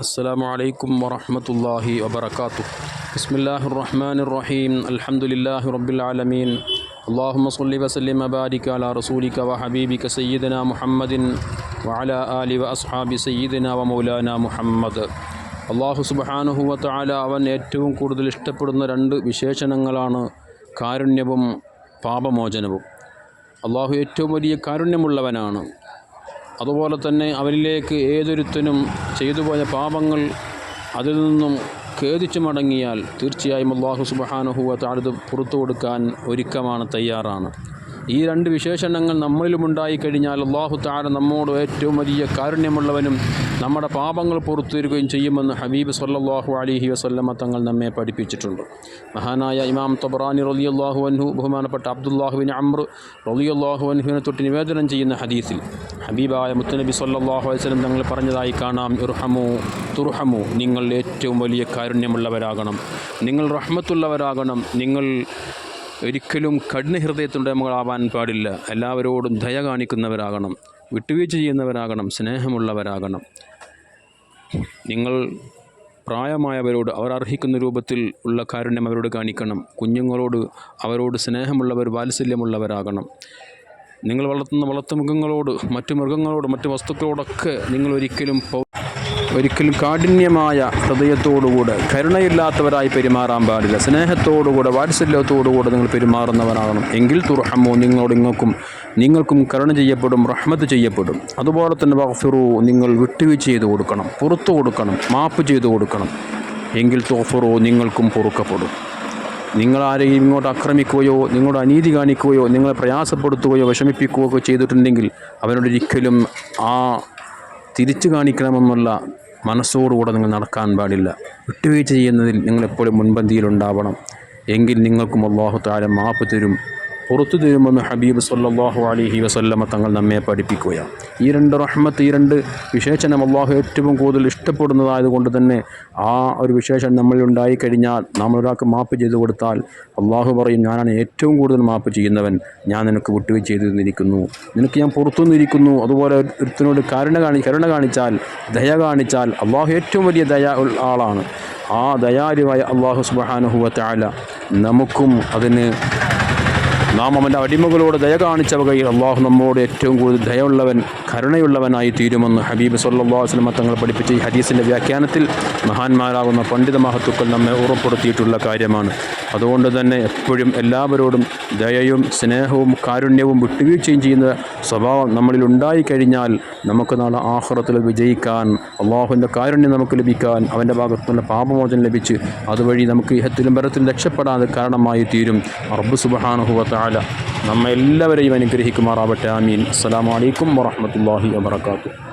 السلام عليكم ورحمة الله وبركاته بسم الله الرحمن الرحيم الحمد لله رب العالمين اللهم صل وسلم وبارك على رسولك وحبيبك سيدنا محمد وعلى آله وأصحاب سيدنا ومولانا മുഹമ്മദ് അള്ളാഹു സുബഹാനുഹു വതആല അവൻ ഏറ്റവും കൂടുതൽ ഇഷ്ടപ്പെടുന്ന രണ്ട് വിശേഷണങ്ങളാണ് കാരുണ്യവും പാപമോചനവും അള്ളാഹു ഏറ്റവും വലിയ കാരുണ്യമുള്ളവനാണ് അതുപോലെ തന്നെ അവരിലേക്ക് ഏതൊരുത്തനും ചെയ്തു പോയ പാപങ്ങൾ അതിൽ നിന്നും ഖേദിച്ചു മടങ്ങിയാൽ തീർച്ചയായും അള്ളാഹു സുബഹാനുഹുവ താഴ്ത് പുറത്തു കൊടുക്കാൻ ഒരുക്കമാണ് തയ്യാറാണ്. ഈ രണ്ട് വിശേഷണങ്ങൾ നമ്മളിലും കഴിഞ്ഞാൽ അള്ളാഹു താര നമ്മോട് ഏറ്റവും വലിയ കാരുണ്യമുള്ളവനും നമ്മുടെ പാപങ്ങൾ പുറത്തു തരികയും ചെയ്യുമെന്ന് ഹബീബ് സല്ലാഹു അലിഹി വസല്ലമ തങ്ങൾ നമ്മെ പഠിപ്പിച്ചിട്ടുണ്ട്. മഹാനായ ഇമാം തബറാനി അള്ളാഹു അൻഹു ബഹുമാനപ്പെട്ട അബ്ദുല്ലാഹുവിൻ അമ്ര അള്ളാഹു അൻഹുവിനെ തൊട്ട് നിവേദനം ചെയ്യുന്ന ഹദീസിൽ ഹബീബായ മുത്തനബി സല്ലല്ലാഹു അലൈഹി വസല്ലം തങ്ങൾ പറഞ്ഞതായി കാണാം ഇർഹമു തുർഹമു നിങ്ങൾ ഏറ്റവും വലിയ കാരുണ്യമുള്ളവരാകണം. നിങ്ങൾ റഹ്മത്തുള്ളവരാകണം. നിങ്ങൾ ഒരിക്കലും കഠിന ഹൃദയത്തുടമകളാവാൻ പാടില്ല. എല്ലാവരോടും ദയ കാണിക്കുന്നവരാകണം. വിട്ടുവീഴ്ച ചെയ്യുന്നവരാകണം. സ്നേഹമുള്ളവരാകണം. നിങ്ങൾ പ്രായമായവരോട് അവർ അർഹിക്കുന്ന രൂപത്തിൽ ഉള്ള കാരുണ്യം അവരോട് കാണിക്കണം. കുഞ്ഞുങ്ങളോട് അവരോട് സ്നേഹമുള്ളവർ വാത്സല്യമുള്ളവരാകണം. നിങ്ങൾ വളർത്തുന്ന വളർത്തുമൃഗങ്ങളോട് മറ്റു മൃഗങ്ങളോട് മറ്റു വസ്തുക്കളോടൊക്കെ നിങ്ങൾ ഒരിക്കലും ഒരിക്കലും കാഠിന്യമായ ഹൃദയത്തോടുകൂടെ കരുണയില്ലാത്തവരായി പെരുമാറാൻ പാടില്ല. സ്നേഹത്തോടുകൂടെ വാത്സല്യത്തോടുകൂടെ നിങ്ങൾ പെരുമാറുന്നവരാകണം. എങ്കിൽ തുറഹമോ നിങ്ങളോട് ഇങ്ങൾക്കും നിങ്ങൾക്കും കരുണ ചെയ്യപ്പെടും റഹ്മത്ത് ചെയ്യപ്പെടും. അതുപോലെ തന്നെ വഫിറു നിങ്ങൾ വിട്ടുവീഴ്ച ചെയ്തു കൊടുക്കണം പുറത്തു കൊടുക്കണം മാപ്പ് ചെയ്തു കൊടുക്കണം. എങ്കിൽ തോഫറോ നിങ്ങൾക്കും പൊറുക്കപ്പെടും. നിങ്ങൾ ആരെയും ഇങ്ങോട്ട് ആക്രമിക്കുകയോ നിങ്ങളുടെ അനീതി കാണിക്കുകയോ നിങ്ങളെ പ്രയാസപ്പെടുത്തുകയോ വിഷമിപ്പിക്കുകയോ ചെയ്തിട്ടുണ്ടെങ്കിൽ അവനോടൊരിക്കലും ആ തിരിച്ചു കാണിക്കണമെന്നുള്ള മനസ്സോടുകൂടെ നിങ്ങൾ നടക്കാൻ പാടില്ല. വിട്ടുവീഴ്ച ചെയ്യുന്നതിൽ നിങ്ങൾ എപ്പോഴും മുൻപന്തിയിലുണ്ടാവണം. എങ്കിൽ നിങ്ങൾക്കും അള്ളാഹു താരം മാപ്പ് തരും. പുറത്തു തരുമെന്ന് ഹബീബ് സല്ലാഹു അലഹി വസല്ലമ തങ്ങൾ നമ്മെ പഠിപ്പിക്കുകയാണ്. ഈ രണ്ട് റഹ്മത്ത് ഈ രണ്ട് വിശേഷണം അള്ളാഹു ഏറ്റവും കൂടുതൽ ഇഷ്ടപ്പെടുന്നതായതുകൊണ്ട് തന്നെ ആ ഒരു വിശേഷം നമ്മളിൽ ഉണ്ടായിക്കഴിഞ്ഞാൽ നമ്മൾ ഒരാൾക്ക് മാപ്പ് ചെയ്തു കൊടുത്താൽ അള്ളാഹു പറയും ഞാനാണ് ഏറ്റവും കൂടുതൽ മാപ്പ് ചെയ്യുന്നവൻ. ഞാൻ നിനക്ക് വിട്ടുവീഴ്ച ചെയ്തു തന്നിരിക്കുന്നു നിനക്ക് ഞാൻ പുറത്തു നിന്നിരിക്കുന്നു അതുപോലെ ഒരുത്തിനോട് കരുണ കാണി കരുണ കാണിച്ചാൽ ദയ കാണിച്ചാൽ അള്ളാഹു ഏറ്റവും വലിയ ദയ ആളാണ്. ആ ദയാലുവായ അള്ളാഹു സുബാനുഹുവ താല നമുക്കും അതിന് നാം അവന്റെ അടിമകളോട് ദയ കാണിച്ച വകയിൽ അള്ളാഹു നമ്മോട് ഏറ്റവും കൂടുതൽ ദയയുള്ളവൻ കരുണയുള്ളവനായി തീരുമെന്ന് ഹബീബ് സല്ലാ വസ്ലമ തങ്ങൾ പഠിപ്പിച്ച ഈ ഹദീസിന്റെ വ്യാഖ്യാനത്തിൽ മഹാന്മാരാകുന്ന പണ്ഡിത മഹത്തുക്കൾ നമ്മെ ഉറപ്പെടുത്തിയിട്ടുള്ള കാര്യമാണ്. അതുകൊണ്ട് തന്നെ എപ്പോഴും എല്ലാവരോടും ദയയും സ്നേഹവും കാരുണ്യവും വിട്ടുവീഴ്ചയും ചെയ്യുന്ന സ്വഭാവം നമ്മളിൽ ഉണ്ടായിക്കഴിഞ്ഞാൽ നമുക്ക് നാളെ ആഹ്റത്തിൽ വിജയിക്കാൻ അള്ളാഹുവിന്റെ കാരുണ്യം നമുക്ക് ലഭിക്കാൻ അവന്റെ ഭാഗത്തുനിന്ന് പാപമോചനം ലഭിച്ച് അതുവഴി നമുക്ക് ഇഹത്തിലും പരത്തിലും രക്ഷപ്പെടാതെ കാരണമായി തീരും. റബ്ബ് സുബഹാനുഹുവത്താല നമ്മെല്ലാവരെയും അനുഗ്രഹിക്കുമാറാവട്ടെ. ആമീൻ. അസ്സലാമു അലൈക്കും വറഹ്മത്തുള്ളാഹി വബറകാതുഹു.